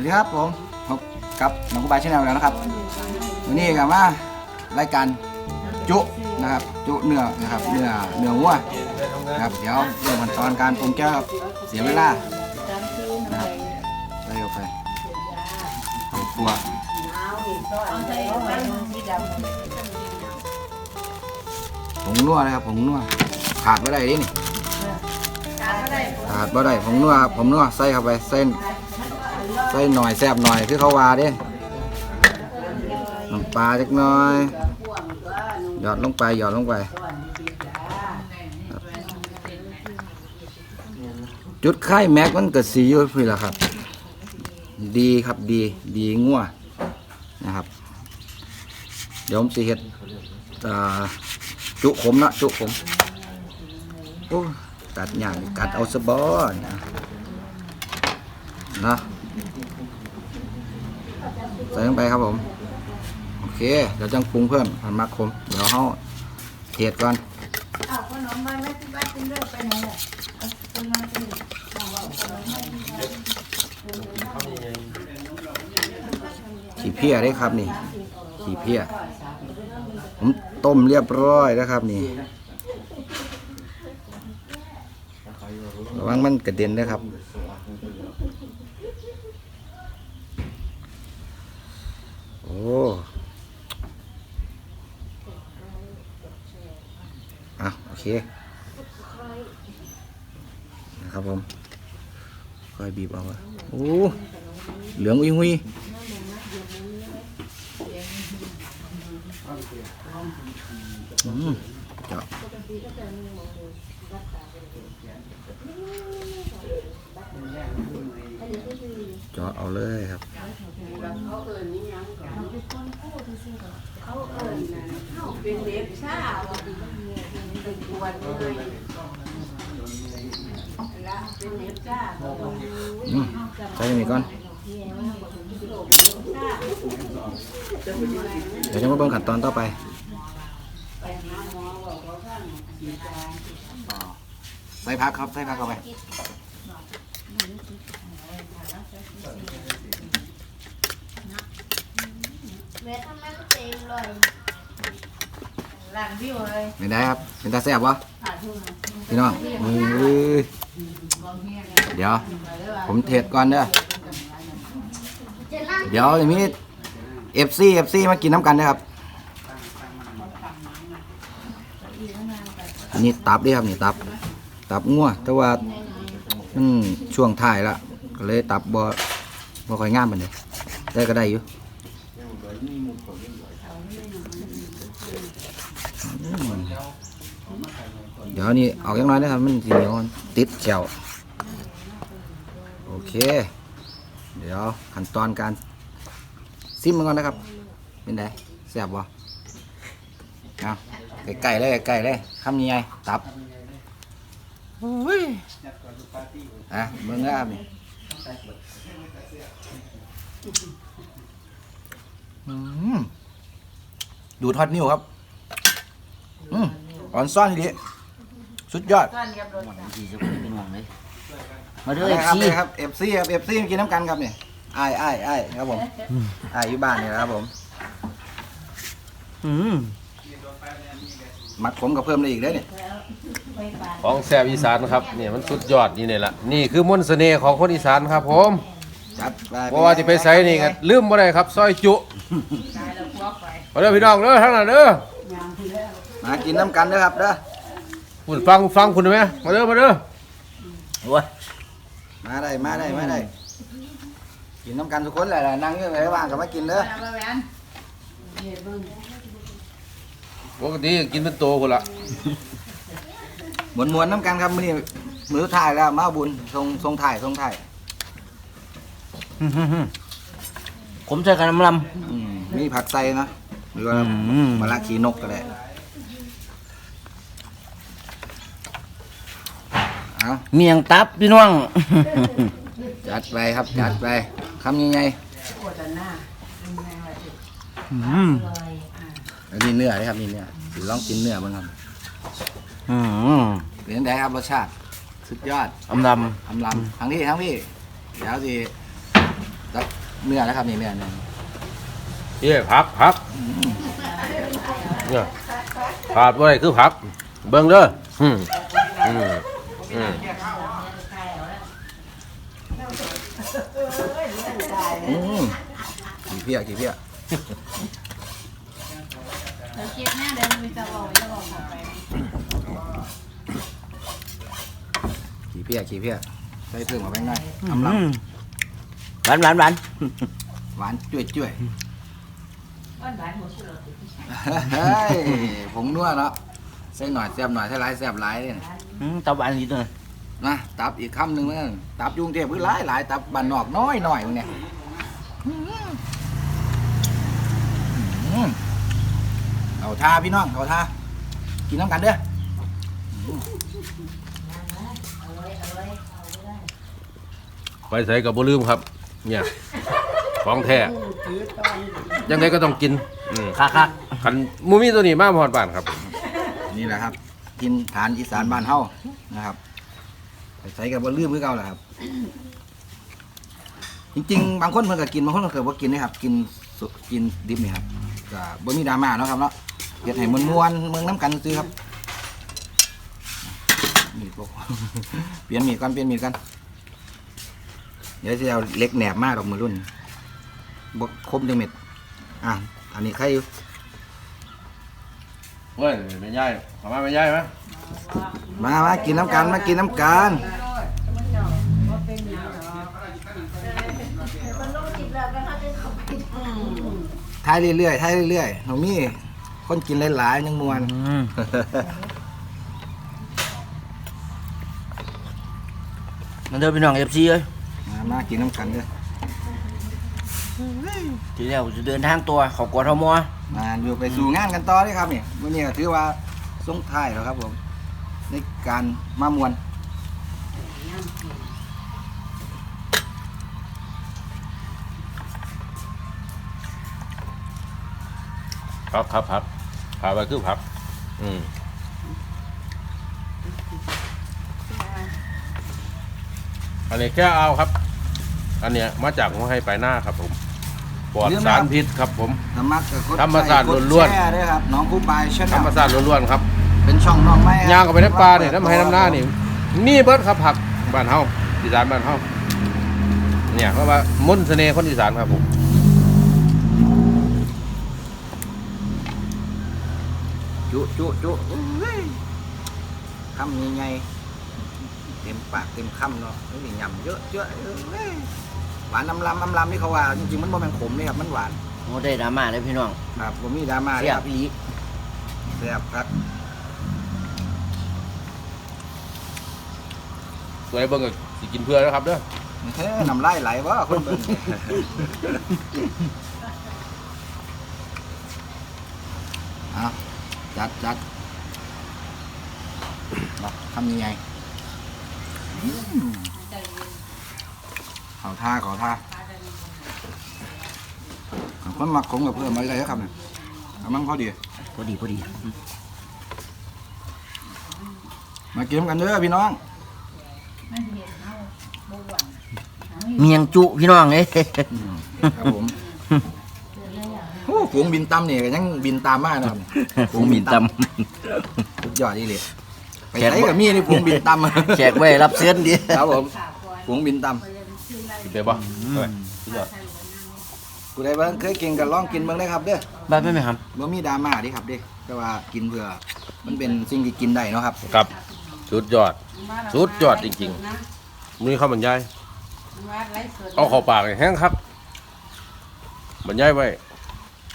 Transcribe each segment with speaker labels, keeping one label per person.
Speaker 1: วัสดีครับผมพบกับน้องกุบายชาแนลแล้วนะครับ วันนี้กับว่ารายการจุนะครับจุเนื้อนะครับเนื้อเนื้อวัวนะครับเดี๋ยวเริ่มขั้นตอนการปรุงแก้วเสียเวลานะครับเข้าไปข้าวคั่วผงนัวนะครับผงนัวขาดไม่ได้ดินี่ขาดไม่ได้ผงนัวครับผงนัวใส่เข้าไปเส้น ใส่หน่อยแซ่บหน่อยคือเขาวาเดิน้ำปลาจักน่อย หยอดลงไปหยอดลงไป จุดไข่แม็กมันเกิดสีอยู่พี่ละครับ ดีครับดีดีงัวนะครับ เดี๋ยวผมสิเฮ็ดจุขมนะจุขมโอ้ตัดอย่างกัดเอาสบอนนะนะ ใส่ลงไปครับผม โอเค เดี๋ยวจังปรุงเพิ่มมันมักขมเดี๋ยวเฮาเทศก่อน
Speaker 2: อ้าวขนมมาไม่ที่บ้านกินด้วยไปไหนอะเอาคนมกินเอาเอาขนมมาที่บ้าน
Speaker 1: ขี้เพี้ยได้ครับนี่ขี้เพี้ย ผมต้มเรียบร้อยแล้วครับนี่ระวังมันกระเด็นนะครับ โอ้อะโอเค นะครับผมค่อยบีบเอาอะโอ้ เหลืองอุ้ยหุยอืม จาะเจาะเอาเลยครับ
Speaker 2: เขาเอิญนี่ยังก่อนเขาเอิญนะเขาเป็นเด็กชาว่ะเป็นกวนเลยละเป็นเด็กชา
Speaker 1: อืมใส่นี่ก่อนเดี๋ยวจะมาเบิ่งขั้นตอนต่อไป
Speaker 2: หาหมอบอกว่าท่านสีตา
Speaker 1: ใส่พักครับใส่พักเข้าไป
Speaker 3: แม่ทำไมมันเต็มเลย
Speaker 2: หลังวิวเลย
Speaker 1: ไม่ได้ครับเป็นตาแซ่บวะ
Speaker 2: ผ่าทุ่ง
Speaker 1: พี่น้องเอ้ยเดี๋ยว ผมเทศก่อนเด้อ
Speaker 3: จะนั่ง
Speaker 1: เดี๋ยวอย่างนี้เอฟซีเอฟซีมากินน้ำกันนะครับ นนี้ตับด้วยครับนี่ตับ ตับงัวแต่ว่ามันช่วงท้ายละก็เลยตับบ่บ่ค่อยงามปานใดแต่ก็ได้อยู่เดี๋ยวนี้ออกยังน้อยนะครับมันสีเหนียวติดแขวโอเค เดี๋ยวขั้นตอนการซิมมันก่อนนะครับ เป็นไงแซ่บบ่เอา ไก่ๆเลยไก่ๆเลยคำใหญ่ๆตับอะเบิ่งแล้วครับนี่อืมดูดฮอตนิ้วครับอืมอ่อนซ่อนดีสุดยอด
Speaker 2: ก้อนกับรถ
Speaker 4: สี่สิบเป็นหวังเลยมาเด้อ
Speaker 1: ได้
Speaker 4: เอฟ
Speaker 1: ครับ
Speaker 4: ซี
Speaker 1: ได้ครับเอฟซีครับเอฟซีมากินน้ำกันครับนี่ไอ้ไอ้ไอ้ายครับผมไอ้ายอยู่บ้านนี่แหละครับผม
Speaker 4: อืม
Speaker 1: มักผมกับเพิ่มได้อีกได้อนี่
Speaker 5: ของแซบอีสานครับเนี่ยมันสุดยอดนี่นี่แหละนี่คือมนต์เสน่ห์ของคนอีสานครับผม
Speaker 1: จัดไป
Speaker 5: เพราะว่าที่ไปใส่นี่กันลืมบ่ได้ครับซอยจุ
Speaker 2: ตายแล้วพวกไป
Speaker 5: มาเด้อพี่น้องเด้อทั้งนั้นเด้อยา
Speaker 2: งที่แล้ว
Speaker 1: มากินน้ำกันเด้อครับเด้อ
Speaker 5: คุณฟังฟังคุณได้ไหมมาเด้อมาเด้อ
Speaker 4: โอ้ย
Speaker 1: มาได้มาได้มาได้กินน้ำกันทุกคนแหละนั่งอยู่ไหนว่างก็มากินเด้อ
Speaker 2: เอาไปแหวนเฮ็ดเบิ่ง
Speaker 5: ปกติกินเป็นโตคนละ
Speaker 1: มวนมวนๆน้ำกันครับมื้อนี้มื้อถ่ายแล้วมาเอาบุญทรงทรงถ่ายทรงถ่าย
Speaker 4: ผมใส่กันน้ำล
Speaker 1: อืมมีผักใส่เนาะหรือว่า
Speaker 4: อืม
Speaker 1: มะระขีนกก็ได้เอาำ
Speaker 4: เมียงตับพี่น้อง
Speaker 1: จัดไปครับจัดไปคำยังไง
Speaker 2: ปวดหน้าเป็นไงวะสิ
Speaker 4: อืม
Speaker 1: อันนี้เนื้อเลยครับนี่เนื้อสิลองกินเนื้อบ้างครับ
Speaker 4: อืม
Speaker 1: เป็นยังไงครับรสชาติ สุดยอด
Speaker 4: อำล
Speaker 1: อำลำทั้งที่ทั้งพี่เดี๋ยวสิแล้วเนื้อนะครับนี่เนื้อเนื้อ
Speaker 5: เย้พักพักเนี่ยขาดว่าไรคือพัก เบิ่งเด้ออืมอืมอืม
Speaker 1: อืมกี่เพี้ยกี่เพี้ย
Speaker 2: เดี๋ยวคิดหน้าเดี๋ยวมีจะบอกจะบอกไป
Speaker 1: กี่เพี้ยกี่เพี้ยใส่เพิ่มมาแป้งได้ทำล
Speaker 4: อืมหวานหวานหวานำ
Speaker 1: หวานจุ้ยจุ้ย
Speaker 2: บ้านบ้านหัวสุดเลย
Speaker 1: เฮ้ยผงนัวเนาะใส่หน่อยแซ่บหน่อยใส่หลายแซ่บหลายเลยนะ
Speaker 4: อืมตับหวานนิดหน่อย
Speaker 1: นะตับอีกคำหนึ่งแล้วกันตับยุงเทพพื้นหลายหลายตับบ้านนอกน้อยหน่อยมึงเนี่ยอืม เอาท่าพี่น้องเอาท่ากินน้ำกันเด้อ
Speaker 5: ไปใส่กับบ่ลืมครับ เนี่ยของแท้ยังไงก็ต้องกินอืม
Speaker 4: คักคัก
Speaker 5: คันมูมี่ตัวนี้มาพอดบ้านครับ
Speaker 1: นี่แหละครับกินฐานอีสานบ้านเฮานะครับไปใส่กับบะลืมคือเก่าแหละครับ จริงๆ บางคนเพิ่นก็กินบางคนก็เคยบ่กินนะครับ กินสุกินดิบนี่ครับก็บ่มีดราม่าเนาะครับเนาะ เฮ็ดให้มม่วนๆเมืองน้ำกันซื้อครับมีดบ่เปลี่ยนมีดก่อนเปลี่ยนมีดกันเดี๋ยวจะเอาเล็กแหนบมากดอกมือรุ่นบ่คมจังเม็ดอะอันนี้ใครอยู่
Speaker 5: เฮ้ยไม่ย่ายทำไมไม่ย่ายไหม
Speaker 1: มามากินน้ำกันมากินน้ำกันทายเรื่อยๆทายเรื่อยๆหนูมี คนกินหลายๆยังมวน
Speaker 4: อืมมันเดินพี่น้องเอฟซีเอ้ย
Speaker 1: มามากินน้ำกันเด้อ
Speaker 4: ทีเดียวจะเดินทางตัวเขากทม
Speaker 1: มาอยู่ไปสู่งานกันต่อเลยครับนี่วันนี้ก็ถือว่าส่งท้ายแล้วครับผมในการมามวน
Speaker 5: ครับครับครับ พาไปคือพัก อืมอันนี้แค่เอาครับ อันเนี้ยมาจากหัวให้ไปหน้าครับผมปลอดสารพิษครับผม
Speaker 1: ธรรมะกับกด
Speaker 5: ธรรมศาสตร์
Speaker 1: ไลค์กด
Speaker 5: ล้วนๆ
Speaker 1: แชร์ด้วยครับน้องคู่ปลายช
Speaker 5: ธรรม
Speaker 1: แนล
Speaker 5: ชาติล้วนๆครับ
Speaker 1: เป็นช่องน้องไม้ครับ
Speaker 5: ย่างเข้าไปในป่าเนี่ยน้ำให้น้ำหน้านี่นี่เบิดครับผักบ้านเฮาอีสานบ้านเฮาเนี่ยเขาว่ามนต์เสน่ห์คนอีสานครับผม
Speaker 1: จุจุจุเอ้ยคำนี้ไงเต็มปากเต็มคำเนาะนี่ยำเยอะเยอะเอ้ยหวานน้ำลำน้ำลำที่เขาว่าจริงๆมันบ่แม่นขมนี่ครับมันหวาน
Speaker 4: โอ้ได้ดราม่าเลยพี่น้อง
Speaker 1: ครับผมมีดราม่า
Speaker 4: เสี
Speaker 1: เลย
Speaker 4: ย
Speaker 1: ครับ
Speaker 4: อีหลี
Speaker 1: แซ่บครับ
Speaker 5: สวยเบิ่งก็สิกินเพื่อแล้วครับเด้อ
Speaker 1: เฮ้ยน้ำลายไหลวะคนเบิ่งเอา จัดจัดมาทำยังไงอืมขอท่าขอท่าเอาคนมักคงกับเพื่อนมาเลยครับเนี่ยเอามั่งพอดี
Speaker 4: พอดีพอดี
Speaker 1: มากินกันเด้อพี่น้อง
Speaker 4: เมียงจุพี่น้องเอ้ย
Speaker 1: ครับผมโอ้ ฝูงบินตำเนี่ยก็ยังบินตามมากนะครับ
Speaker 4: ผมบินต
Speaker 1: สุดยอดดีเลยไปใช้กับมีนี่ฝูงบินตำำ
Speaker 4: แขกไว้รับเสื้อดี
Speaker 1: ครับผมฝูงบินต
Speaker 5: กินได้บ่เฮ้ยสุดยอดำ
Speaker 1: กูได้เบิ้งเคยกินกันลองกินเบิ้งได้ครับเด้อ
Speaker 4: บ้านไม่ไหมครับ
Speaker 1: บ่มีดราม่าเดิครับเด้แต่ว่ากินเพื่อมันเป็นสิ่งที่กินได้เนาะครับ
Speaker 5: ครับสุดยอดสุดยอดจริงๆมีข้าวบรรยายเอาเข้าปากเลยแห้งครับบรรยายไว้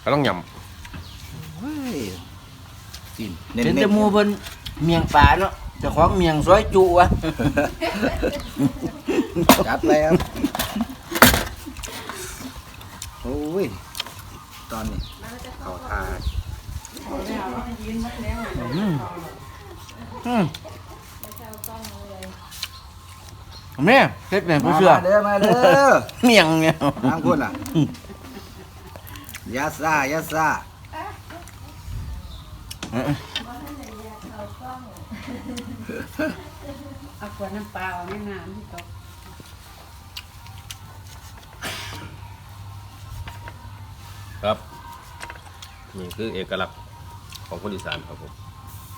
Speaker 5: ก็ต้องย
Speaker 1: เฮ้ยกินเน้
Speaker 4: เป็น
Speaker 1: น
Speaker 4: แต่หมูเพิ่นเมียงป่าเนาะเจ้าของเมียงซอยจุวะ
Speaker 1: ๆจัดเลยครับโอ้ยตอนนี้เขาทา
Speaker 4: อืมอืมแม่เฮ็ดแม่ผู้เชื่อ
Speaker 1: มาเด้อมาเด้อ
Speaker 4: เมียงเนี่ย
Speaker 1: ทางคุณอะ ยาซายาซา
Speaker 2: เอาขวดน้ำเปล่าไม่น้ำที่ตก
Speaker 5: ครับนี่คือเอกลักษณ์ของคนอีสานครับผม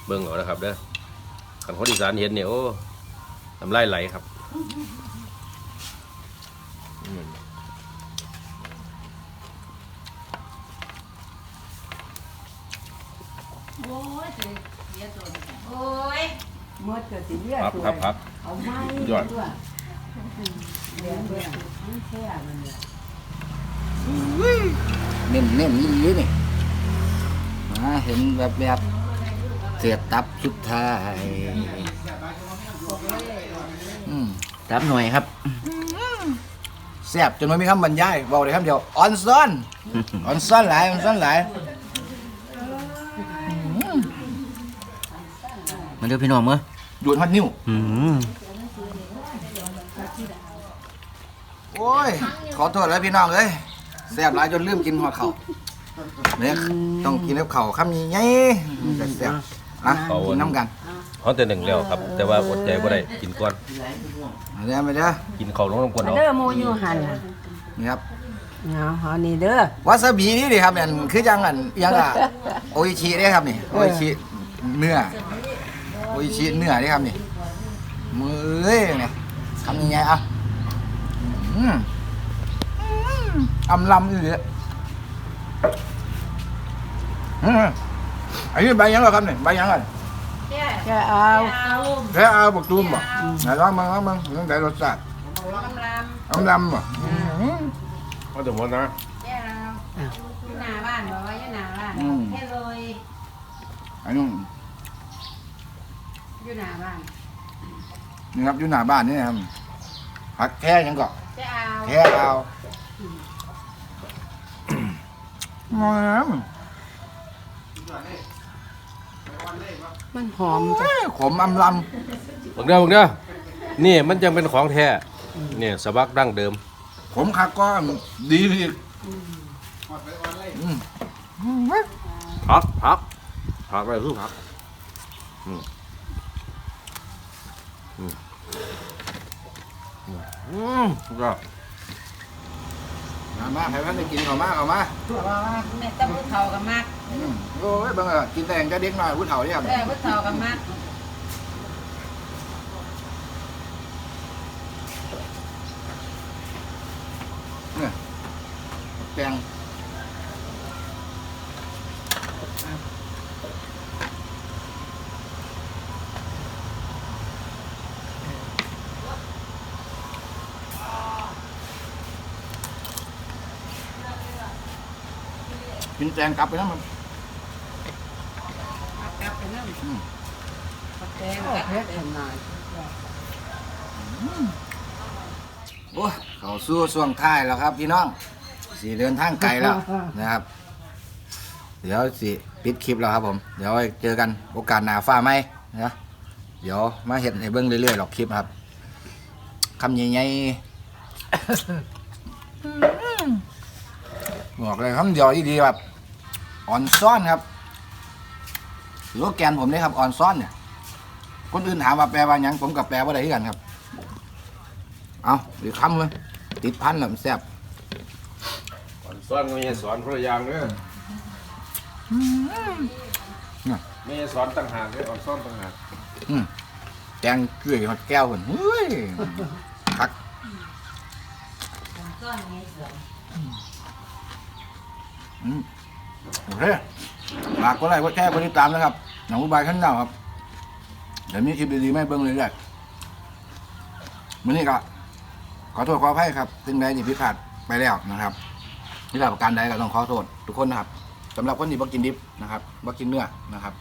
Speaker 5: เบิ่งเอานะครับเด้อคันคนอีสานเห็นเนี่ยโอ้น้ำลายไหลครับ
Speaker 2: โอ้ยเสียตัวโอ้ยหมดก็สิเลือด
Speaker 5: ครับ
Speaker 2: ตัว
Speaker 5: ครับครับ
Speaker 2: เอาไม้
Speaker 5: ยอด
Speaker 2: ด้วยเดี๋ยวเดี๋ยวทั้งแช่มันเนี่ย
Speaker 1: เน้นเน้นๆยี่นี่มาเห็นแบบแบบเสียบตับสุดท้ายอืม
Speaker 4: ตับหน่อยครับ
Speaker 1: แซ่บจนไม่มีคำบรรยายบอกเลยคำเดียวออนซ่อนออนซ่อนหลายออนซ่อนหลาย
Speaker 4: มาเด้อพี่น้องเมื่อ
Speaker 1: ดูดฮอตนิ้ว
Speaker 4: อืม
Speaker 1: โอ้ย ขอโทษแล้วพี่น้องเอ้ยแซ่บหลายจนลืมกินหอดเข่าวเนี่ยต้องกินแล้วเข่าวคำนี้ไงจะแซ่บอะกินน้ำกัน
Speaker 5: เขาแต่หนึ่งแล้วครับ แต่ว่าอดใจบ่ได้กินก่อน
Speaker 1: เอาเด้อมาเด้อ
Speaker 5: กินข้าวลงน้ำก่อน
Speaker 2: มา
Speaker 5: เอา
Speaker 2: เด้อโมยูหัน
Speaker 1: นี่ครับ
Speaker 2: เอาเอานี่เด้อ
Speaker 1: วาซาบินี่ดิครับเนี่ยคือจังอันยังอะโออิชิเด้ครับนี่โออิชิเนื้อโออิชิเนื้อเด้ครับนี่มือเอ้ยเนี่ยทำยังไงอะอืมอืมอำลำอยู่เลยอืมอันนี้ใบยังเหรอครับเนี่ยใบยังอะ
Speaker 2: แค่เอา
Speaker 1: แค่เอาบักตูมบ่ไหนลองมาลองมาเรื่องไหนรสชาติ
Speaker 2: กำลัง
Speaker 1: อำลำบ่อืม
Speaker 5: เอาแต่หมดนะ
Speaker 2: แค่เอาอยู่หน้าบ้านบอกว่าอยู่หน้าบ้าน
Speaker 1: อืม
Speaker 2: แค่เลย
Speaker 1: อันนี้
Speaker 2: อยู่หน้าบ้าน
Speaker 1: นี่ครับอยู่หน้าบ้านนี่นะครับผักแค่ยังก่อน
Speaker 2: แค่เอา
Speaker 1: แค่เอางาม
Speaker 2: มันหอมจ้ะ
Speaker 1: ขมอำล
Speaker 5: บักเด้อบักเด้อนี่มันจังเป็นของแท้เนี่ยสบักดั้งเดิมำ
Speaker 1: ขมคักก็ดีอีกอืม
Speaker 5: พักพักพักอะไรคือพักอืมอืม อืมก็
Speaker 1: มามาใครพันได้กินเขอมาเขอมา
Speaker 2: บอกว่าแม่ตะพุเฒ่ากับมาก
Speaker 1: อืมโอ้ยเบางเออกินแต่งจะเด็กหน่อยผู้เฒ่าเนี่ยครับ
Speaker 2: แต่พุเฒ่ากับมาก
Speaker 1: แตง กินแตงกลับไปนะมัน
Speaker 2: กลับไปนั่น
Speaker 1: อืม
Speaker 2: ปักแตงกลับไปหน่อย
Speaker 1: โอ้ยเขาสู้ช่วงท้ายแล้วครับพี่น้องสีเดินทางไกลแล้วนะครับ เดี๋ยวสิปิดคลิปแล้วครับผม เดี๋ยวไว้เจอกันโอกาสหน้าฟ้าไหมนะเดี๋ยวมาเห็นให้เบิ้งเรื่อยๆหรอกคลิปครับคำใหญ่ๆบอกเลยคำเดียวดีๆแบบ อ่อนซ่อนครับหรือว่าแกนผมเนี่ยครับอ่อนซ่อนเนี่ย คนอื่นถามว่าแปลว่าหยังผมกับแปลว่าอะไรกันครับ เอาหรือคำเลยติดพันแบบแซ่บ
Speaker 5: สอนไม่ใช่สอนพระยางเด้อไม่ใช่สอนต่างหากเด้ออ่อนสอนต่างหาก
Speaker 1: แกงเกลือหอดแก้วคนเฮ้ยคัก
Speaker 2: ก้อนไงเสือ
Speaker 1: อืมโอ เคฝากกดไลค์กดแชร์กดติดตามนะครับหนังอุบายขั้นเก่าครับ เดี๋ยวมีคลิปดีๆไม่เบิ้งเลยเรื่อยมื้อนี้ก็ขอโทษขออภัยครับซึ่งใดที่ผิดพลาดไปแล้วนะครับที่ประการใดก็ต้องขอโทษทุกคนนะครับสำหรับคนที่บ่กินดิบนะครับบ่กินเนื้อนะครับ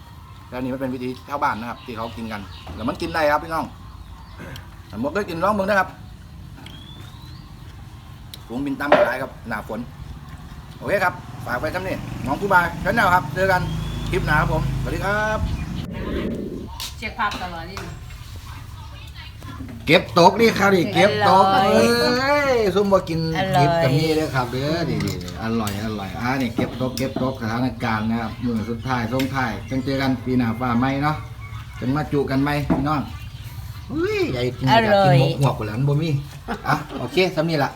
Speaker 1: แล้วนี่มันเป็นวิธีชาวบ้านนะครับ ที่เขากินกันแล้วมันกินได้ครับพี่น้องแต่บ่เคยกินร้องเบิ่งนะครับผงบินตำกระไรครับหนาฝนโอเคครับ ฝากไปครับนี่น้องผู้บายกันแนวครับ เจอกันคลิปหน้าครับผม สวัสดีครับ
Speaker 2: เช็คภาพตลอดนี่
Speaker 1: เก็บตกนี่ครับดิเก็บตก
Speaker 2: อร่
Speaker 1: เอ
Speaker 2: อย้
Speaker 1: ยซุ่มบ่กิน
Speaker 2: อร่อย
Speaker 1: กิบกับนี่เลยครับเด้อดีดีๆอร่อยอร่อยอ่านี่เก็บตกเก็บตกสถานการณ์นะครับมือสุดท้ายส่งท้ายจังเจอกันปีหน้าฟ้าไหมเนาะจังมาจุกันไหมพี่น้องอุ้ยใหญ่กินกับกินหมกหัวกว่าแล้วมันบ่มีอะโอเคสำนี้ละ